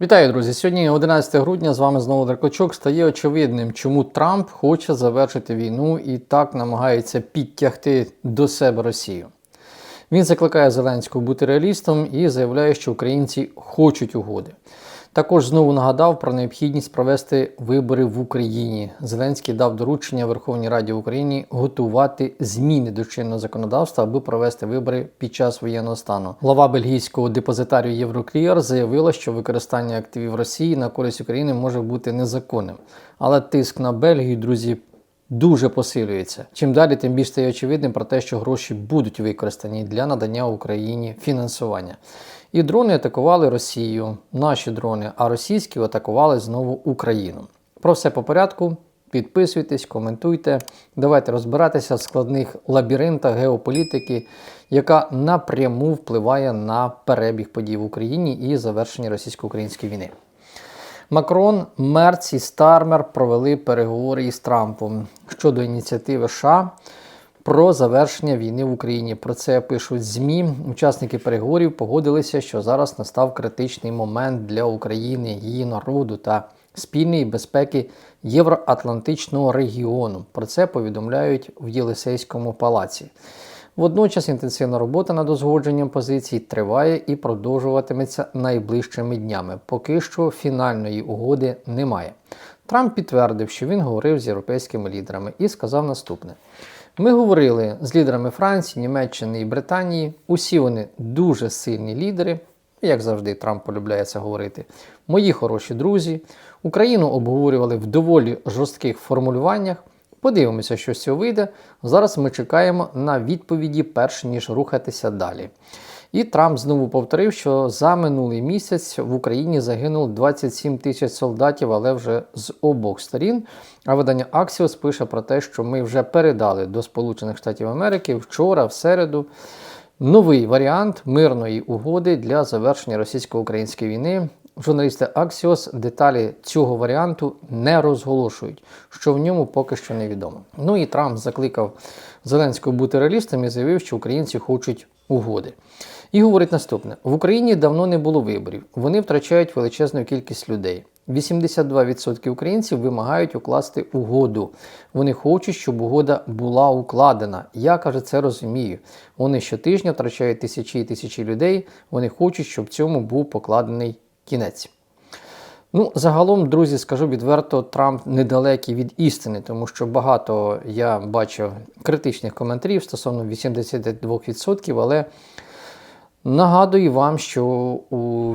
Вітаю, друзі! Сьогодні 11 грудня. З вами знову Дракочок. Стає очевидним, чому Трамп хоче завершити війну і так намагається підтягти до себе Росію. Він закликає Зеленського бути реалістом і заявляє, що українці хочуть угоди. Також знову нагадав про необхідність провести вибори в Україні. Зеленський дав доручення Верховній Раді України готувати зміни до чинного законодавства, аби провести вибори під час воєнного стану. Глава бельгійського депозитарію Єврокліар заявила, що використання активів Росії на користь України може бути незаконним. Але тиск на Бельгію, друзі, дуже посилюється. Чим далі, тим більш стає очевидним про те, що гроші будуть використані для надання Україні фінансування. І дрони атакували Росію, наші дрони, а російські атакували знову Україну. Про все по порядку. Підписуйтесь, коментуйте. Давайте розбиратися в складних лабіринтах геополітики, яка напряму впливає на перебіг подій в Україні і завершення російсько-української війни. Макрон, Мерц і Стармер провели переговори із Трампом щодо ініціативи США про завершення війни в Україні. Про це пишуть ЗМІ. Учасники переговорів погодилися, що зараз настав критичний момент для України, її народу та спільної безпеки Євроатлантичного регіону. Про це повідомляють в Єлисейському палаці. Водночас інтенсивна робота над узгодженням позицій триває і продовжуватиметься найближчими днями. Поки що фінальної угоди немає. Трамп підтвердив, що він говорив з європейськими лідерами і сказав наступне: ми говорили з лідерами Франції, Німеччини і Британії. Усі вони дуже сильні лідери, як завжди, Трамп полюбляє це говорити. Мої хороші друзі. Україну обговорювали в доволі жорстких формулюваннях. Подивимося, що з цього вийде. Зараз ми чекаємо на відповіді, перш ніж рухатися далі. І Трамп знову повторив, що за минулий місяць в Україні загинуло 27 тисяч солдатів, але вже з обох сторін. А видання Axios пише про те, що ми вже передали до Сполучених Штатів Америки вчора, в середу, новий варіант мирної угоди для завершення російсько-української війни. Журналісти Axios деталі цього варіанту не розголошують, що в ньому поки що невідомо. Ну і Трамп закликав Зеленського бути реалістом і заявив, що українці хочуть угоди. І говорить наступне: в Україні давно не було виборів. Вони втрачають величезну кількість людей. 82% українців вимагають укласти угоду. Вони хочуть, щоб угода була укладена. Я каже, це розумію. Вони щотижня втрачають тисячі і тисячі людей. Вони хочуть, щоб цьому був покладений кінець. Ну, загалом, друзі, скажу відверто, Трамп недалекий від істини, тому що багато я бачив критичних коментарів стосовно 82%, але нагадую вам, що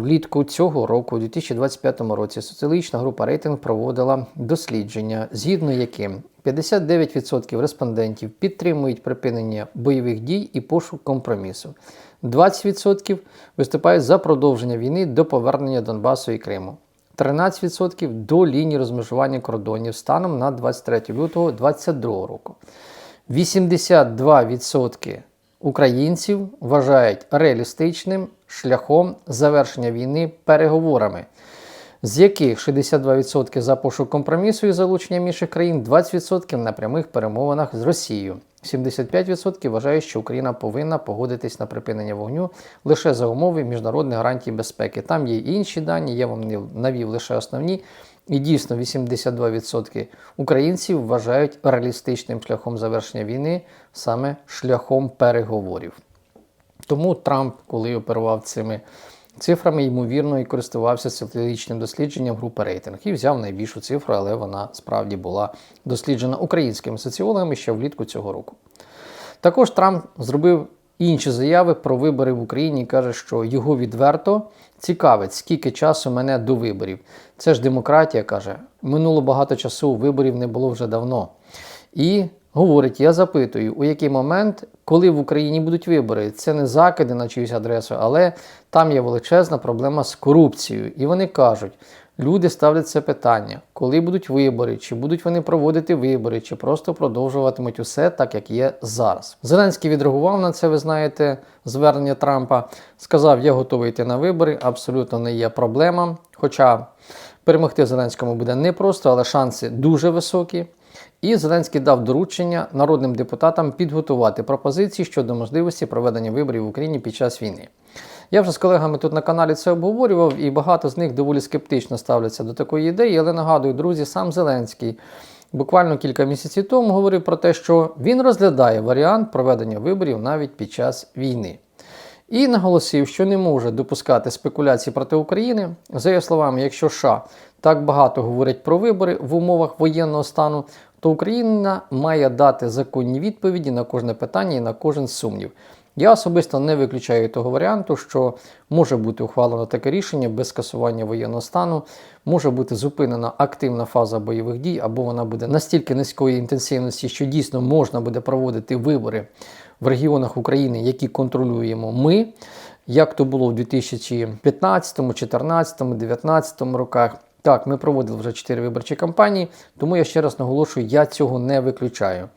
влітку цього року, у 2025 році, соціологічна група рейтинг проводила дослідження, згідно яким 59% респондентів підтримують припинення бойових дій і пошук компромісу. 20% виступають за продовження війни до повернення Донбасу і Криму. 13% до лінії розмежування кордонів станом на 23 лютого 2022 року. 82% українців вважають реалістичним шляхом завершення війни переговорами, з яких 62% за пошук компромісу і залучення інших країн, 20% на прямих перемовинах з Росією. 75% вважають, що Україна повинна погодитись на припинення вогню лише за умови міжнародних гарантій безпеки. Там є інші дані, я вам навів лише основні. І дійсно 82% українців вважають реалістичним шляхом завершення війни саме шляхом переговорів. Тому Трамп, коли оперував цими цифрами, ймовірно, і користувався соціологічним дослідженням групи рейтинг і взяв найбільшу цифру, але вона справді була досліджена українськими соціологами ще влітку цього року. Також Трамп зробив інші заяви про вибори в Україні каже, що його відверто цікавить, скільки часу мене до виборів. Це ж демократія каже. Минуло багато часу, виборів не було вже давно. І говорить: я запитую, у який момент, коли в Україні будуть вибори, це не закиди на чиюсь адресу, але там є величезна проблема з корупцією. І вони кажуть. Люди ставлять це питання, коли будуть вибори, чи будуть вони проводити вибори, чи просто продовжуватимуть усе так, як є зараз. Зеленський відреагував на це, ви знаєте, звернення Трампа. Сказав, я готовий йти на вибори, абсолютно не є проблема. Хоча перемогти Зеленському буде непросто, але шанси дуже високі. І Зеленський дав доручення народним депутатам підготувати пропозиції щодо можливості проведення виборів в Україні під час війни. Я вже з колегами тут на каналі це обговорював, і багато з них доволі скептично ставляться до такої ідеї. Але нагадую, друзі, сам Зеленський буквально кілька місяців тому говорив про те, що він розглядає варіант проведення виборів навіть під час війни. І наголосив, що не може допускати спекуляцій проти України. За його словами, якщо США так багато говорять про вибори в умовах воєнного стану, то Україна має дати законні відповіді на кожне питання і на кожен сумнів. Я особисто не виключаю того варіанту, що може бути ухвалено таке рішення без скасування воєнного стану, може бути зупинена активна фаза бойових дій, або вона буде настільки низької інтенсивності, що дійсно можна буде проводити вибори в регіонах України, які контролюємо ми, як то було в 2015, 2014, 2019 роках. Так, ми проводили вже 4 виборчі кампанії, тому я ще раз наголошую, я цього не виключаю.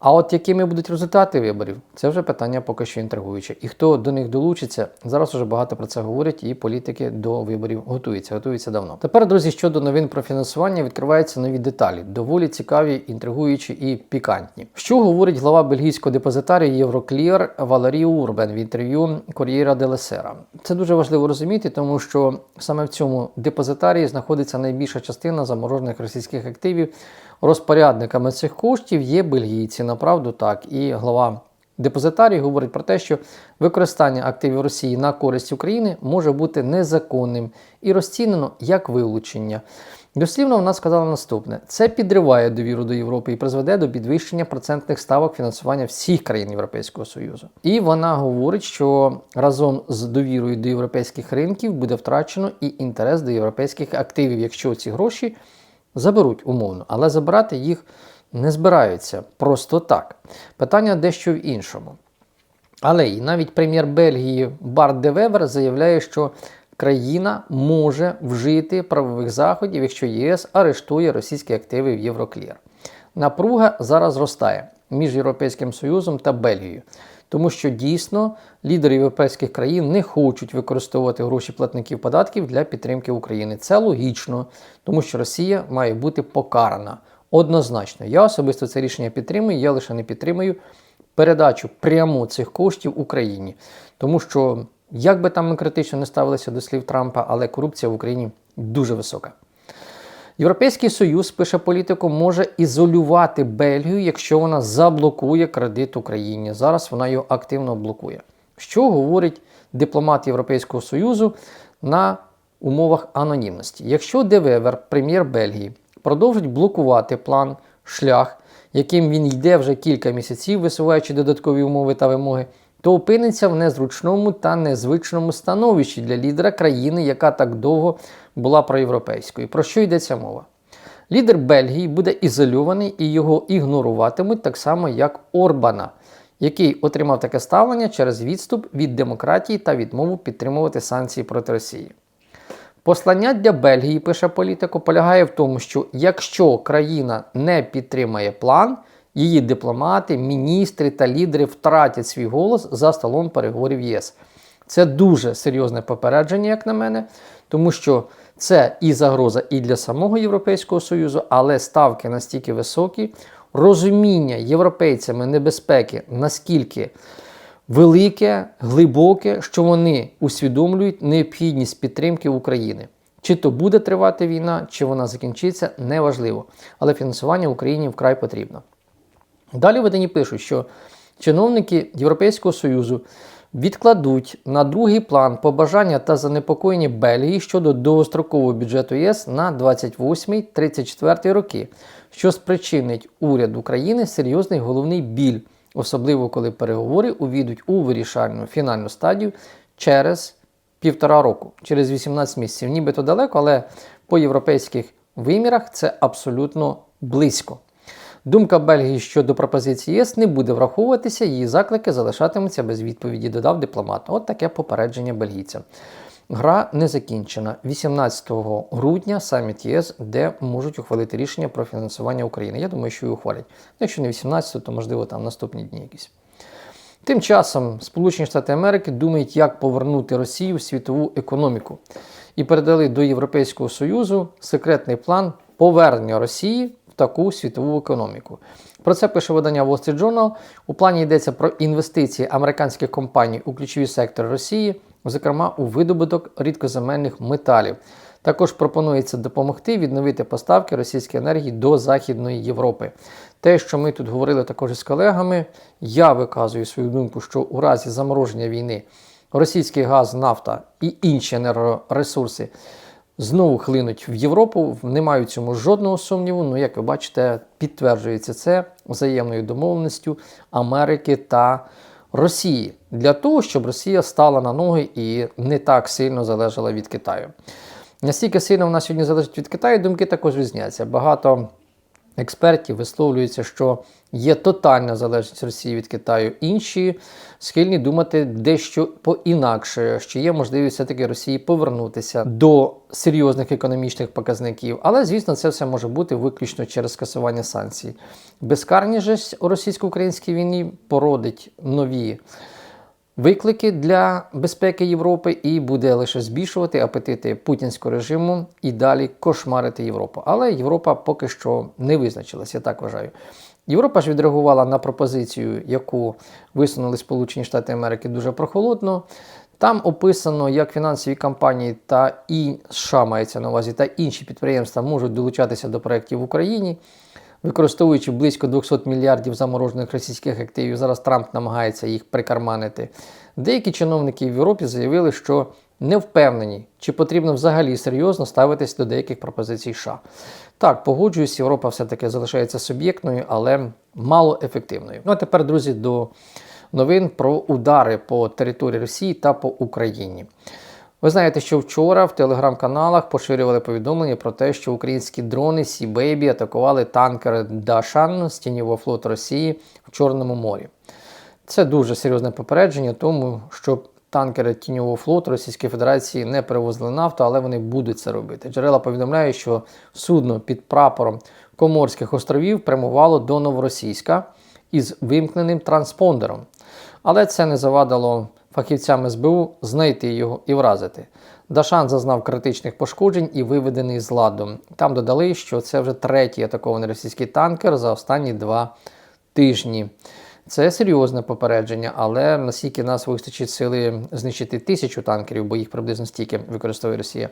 А от якими будуть результати виборів, це вже питання поки що інтригуюче. І хто до них долучиться, зараз вже багато про це говорять, і політики до виборів готуються, готуються давно. Тепер, друзі, щодо новин про фінансування, відкриваються нові деталі, доволі цікаві, інтригуючі і пікантні. Що говорить глава бельгійського депозитарію Євроклір Валерій Урбен в інтерв'ю Кор'єра де Лесера? Це дуже важливо розуміти, тому що саме в цьому депозитарії знаходиться найбільша частина заморожених російських активів. Розпорядниками цих коштів є бельгійці, направду так. І глава депозитарії говорить про те, що використання активів Росії на користь України може бути незаконним і розцінено як вилучення. Дослівно вона сказала наступне: це підриває довіру до Європи і призведе до підвищення процентних ставок фінансування всіх країн Європейського Союзу. І вона говорить, що разом з довірою до європейських ринків буде втрачено і інтерес до європейських активів, якщо ці гроші заберуть умовно, але забирати їх не збираються просто так. Питання дещо в іншому. Але і навіть прем'єр Бельгії Барт де Вевер заявляє, що країна може вжити правових заходів, якщо ЄС арештує російські активи в Євроклір. Напруга зараз зростає між Європейським Союзом та Бельгією. Тому що дійсно лідери європейських країн не хочуть використовувати гроші платників податків для підтримки України. Це логічно, тому що Росія має бути покарана однозначно. Я особисто це рішення підтримую, я лише не підтримую передачу прямо цих коштів Україні. Тому що, як би там ми критично не ставилися до слів Трампа, але корупція в Україні дуже висока. Європейський Союз, пише політику, може ізолювати Бельгію, якщо вона заблокує кредит Україні. Зараз вона його активно блокує. Що говорить дипломат Європейського Союзу на умовах анонімності? Якщо Девевер, прем'єр Бельгії, продовжить блокувати план, шлях, яким він йде вже кілька місяців, висуваючи додаткові умови та вимоги, то опиниться в незручному та незвичному становищі для лідера країни, яка так довго була проєвропейською. Про що йдеться мова? Лідер Бельгії буде ізольований і його ігноруватимуть так само, як Орбана, який отримав таке ставлення через відступ від демократії та відмову підтримувати санкції проти Росії. Послання для Бельгії, пише політико, полягає в тому, що якщо країна не підтримає план, її дипломати, міністри та лідери втратять свій голос за столом переговорів ЄС. Це дуже серйозне попередження, як на мене, тому що це і загроза і для самого Європейського Союзу, але ставки настільки високі, розуміння європейцями небезпеки наскільки велике, глибоке, що вони усвідомлюють необхідність підтримки України. Чи то буде тривати війна, чи вона закінчиться, неважливо. Але фінансування Україні вкрай потрібно. Далі видані пишуть, що чиновники Європейського Союзу відкладуть на другий план побажання та занепокоєння Бельгії щодо довгострокового бюджету ЄС на 28-34 роки, що спричинить уряд України серйозний головний біль, особливо коли переговори увійдуть у вирішальну фінальну стадію через півтора року, через 18 місяців. Нібито далеко, але по європейських вимірах це абсолютно близько. Думка Бельгії щодо пропозиції ЄС не буде враховуватися, її заклики залишатимуться без відповіді, додав дипломат. От таке попередження бельгійця. Гра не закінчена. 18 грудня саміт ЄС, де можуть ухвалити рішення про фінансування України. Я думаю, що і ухвалять. Якщо не 18, то можливо там наступні дні якісь. Тим часом Сполучені Штати Америки думають, як повернути Росію в світову економіку і передали до Європейського Союзу секретний план повернення Росії таку світову економіку. Про це пише видання Wall Street Journal. У плані йдеться про інвестиції американських компаній у ключові сектори Росії, зокрема у видобуток рідкоземельних металів. Також пропонується допомогти відновити поставки російської енергії до Західної Європи. Те, що ми тут говорили також із колегами, я виказую свою думку, що у разі замороження війни російський газ, нафта і інші енергоресурси знову хлинуть в Європу. Не маю цьому жодного сумніву. Ну, як ви бачите, підтверджується це взаємною домовленістю Америки та Росії для того, щоб Росія стала на ноги і не так сильно залежала від Китаю. Настільки сильно вона сьогодні залежить від Китаю, думки також різняться. Багато експертів висловлюється, що є тотальна залежність Росії від Китаю. Інші схильні думати дещо по-інакше, що є можливість все-таки Росії повернутися до серйозних економічних показників. Але, звісно, це все може бути виключно через скасування санкцій. Безкарність у російсько-українській війні породить нові. Виклики для безпеки Європи і буде лише збільшувати апетити путінського режиму і далі кошмарити Європу. Але Європа поки що не визначилась, я так вважаю. Європа ж відреагувала на пропозицію, яку висунули Сполучені Штати Америки дуже прохолодно. Там описано, як фінансові компанії та і США мається на увазі, та інші підприємства можуть долучатися до проєктів в Україні. Використовуючи близько 200 мільярдів заморожених російських активів, зараз Трамп намагається їх прикарманити. Деякі чиновники в Європі заявили, що не впевнені, чи потрібно взагалі серйозно ставитись до деяких пропозицій США. Так, погоджуюсь, Європа все-таки залишається суб'єктною, але мало ефективною. Ну а тепер, друзі, до новин про удари по території Росії та по Україні. Ви знаєте, що вчора в телеграм-каналах поширювали повідомлення про те, що українські дрони Сі Бейбі атакували танкер Дашан з тіньового флоту Росії в Чорному морі. Це дуже серйозне попередження, тому що танкери тіньового флоту Російської Федерації не перевозили нафту, але вони будуть це робити. Джерела повідомляють, що судно під прапором Коморських островів прямувало до Новоросійська із вимкненим транспондером. Але це не завадило фахівцям СБУ знайти його і вразити. Дашан зазнав критичних пошкоджень і виведений з ладу. Там додали, що це вже третій атакований російський танкер за останні два тижні. Це серйозне попередження, але наскільки нас вистачить сили знищити тисячу танкерів, бо їх приблизно стільки використовує Росія.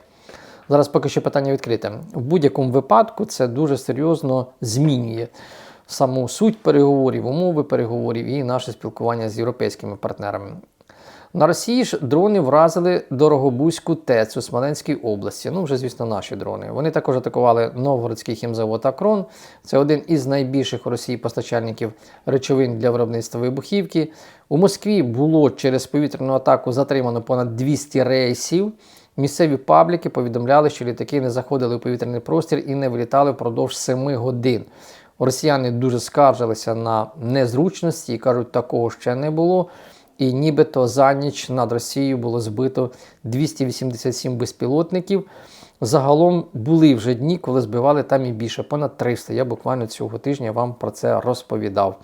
Зараз поки що питання відкрите. В будь-якому випадку це дуже серйозно змінює саму суть переговорів, умови переговорів і наше спілкування з європейськими партнерами. На Росії ж дрони вразили Дорогобузьку ТЕЦ у Смоленській області. Ну, вже, звісно, наші дрони. Вони також атакували Новгородський хімзавод Акрон. Це один із найбільших у Росії постачальників речовин для виробництва вибухівки. У Москві було через повітряну атаку затримано понад 200 рейсів. Місцеві пабліки повідомляли, що літаки не заходили у повітряний простір і не вилітали впродовж 7 годин. Росіяни дуже скаржилися на незручності і кажуть, такого ще не було. І нібито за ніч над Росією було збито 287 безпілотників. Загалом були вже дні, коли збивали там і більше, понад 300. Я буквально цього тижня вам про це розповідав.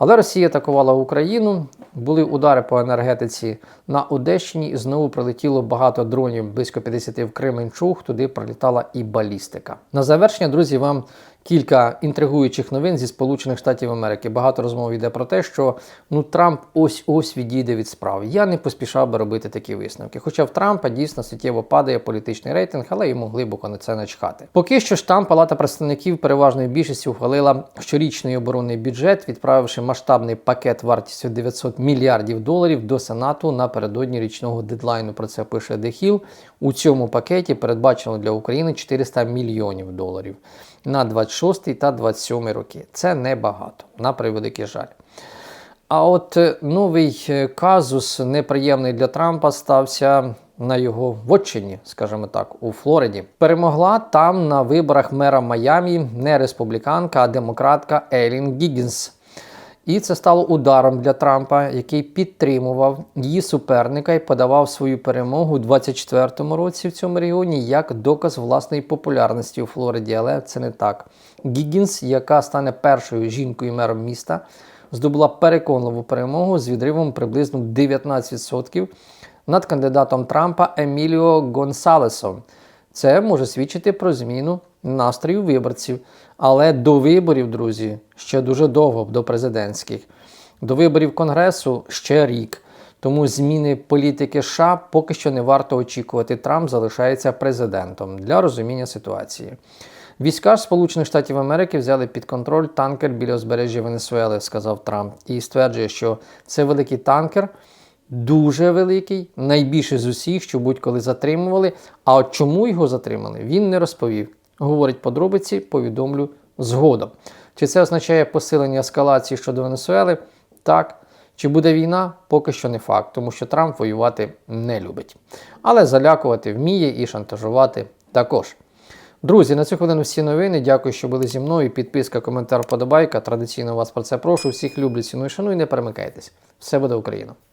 Але Росія атакувала Україну, були удари по енергетиці на Одещині, і знову прилетіло багато дронів, близько 50 в Кременчуг, туди прилітала і балістика. На завершення, друзі, вам кілька інтригуючих новин зі Сполучених Штатів Америки. Багато розмов йде про те, що ну Трамп ось ось відійде від справ. Я не поспішав би робити такі висновки. Хоча в Трампа дійсно суттєво падає політичний рейтинг, але йому глибоко на це начхати. Поки що ж там Палата представників переважної більшості ухвалила щорічний оборонний бюджет, відправивши масштабний пакет вартістю 900 мільярдів доларів до Сенату напередодні річного дедлайну. Про це пише Дехіл. У цьому пакеті передбачено для України 400 мільйонів доларів на 26 та 27 роки. Це небагато, на превеликий жаль. А от е, новий е, казус, неприємний для Трампа, стався на його вотчині, скажімо так, у Флориді. Перемогла там на виборах мера Майамі не республіканка, а демократка Елін Гіггінс. І це стало ударом для Трампа, який підтримував її суперника і подавав свою перемогу у 24-му році в цьому регіоні як доказ власної популярності у Флориді. Але це не так. Гіггінс, яка стане першою жінкою мером міста, здобула переконливу перемогу з відривом приблизно 19% над кандидатом Трампа Еміліо Гонсалесом. Це може свідчити про зміну настрою виборців. Але до виборів, друзі, ще дуже довго до президентських. До виборів Конгресу ще рік. Тому зміни політики США поки що не варто очікувати. Трамп залишається президентом для розуміння ситуації. Війська Сполучених Штатів Америки взяли під контроль танкер біля узбережжя Венесуели, сказав Трамп, і стверджує, що це великий танкер, дуже великий, найбільший з усіх, що будь-коли затримували. А от чому його затримали, він не розповів. Говорить подробиці, повідомлю згодом. Чи це означає посилення ескалації щодо Венесуели? Так. Чи буде війна? Поки що не факт, тому що Трамп воювати не любить. Але залякувати вміє і шантажувати також. Друзі, на цю хвилину всі новини. Дякую, що були зі мною. Підписка, коментар, подобайка. Традиційно вас про це прошу. Всіх люблю, ціную, шаную, не перемикайтесь. Все буде Україна!